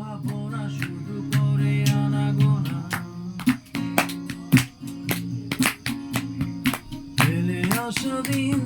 ভাবনা শুধু করে আনা গোনা পেলে আসা দিন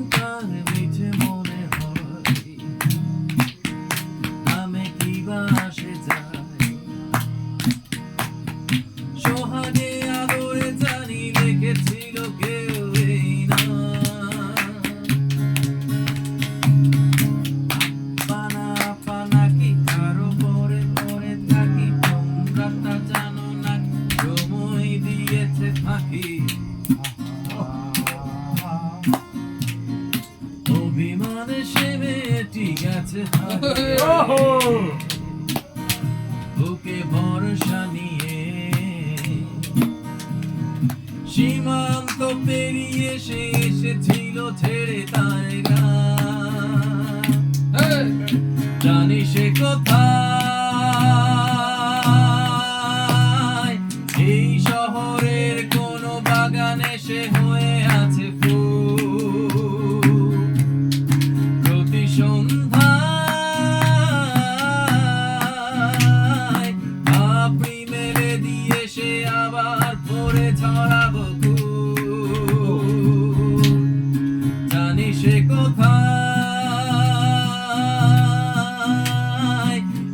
নাহি অভিমানে সে মেয়েটি গেছে বুকে ভরসা নিয়ে সীমান্ত পেরিয়ে সে এসেছিল ছেড়ে তার জানি সে কথা এই শহরে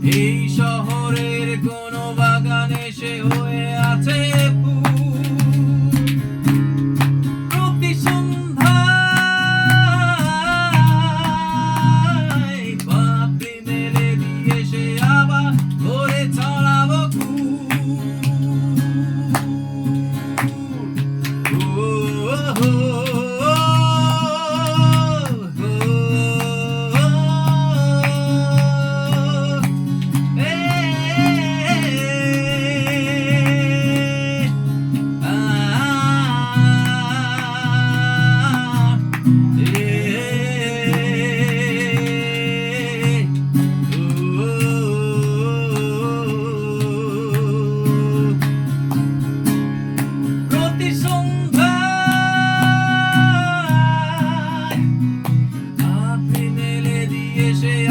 Eis Yeah.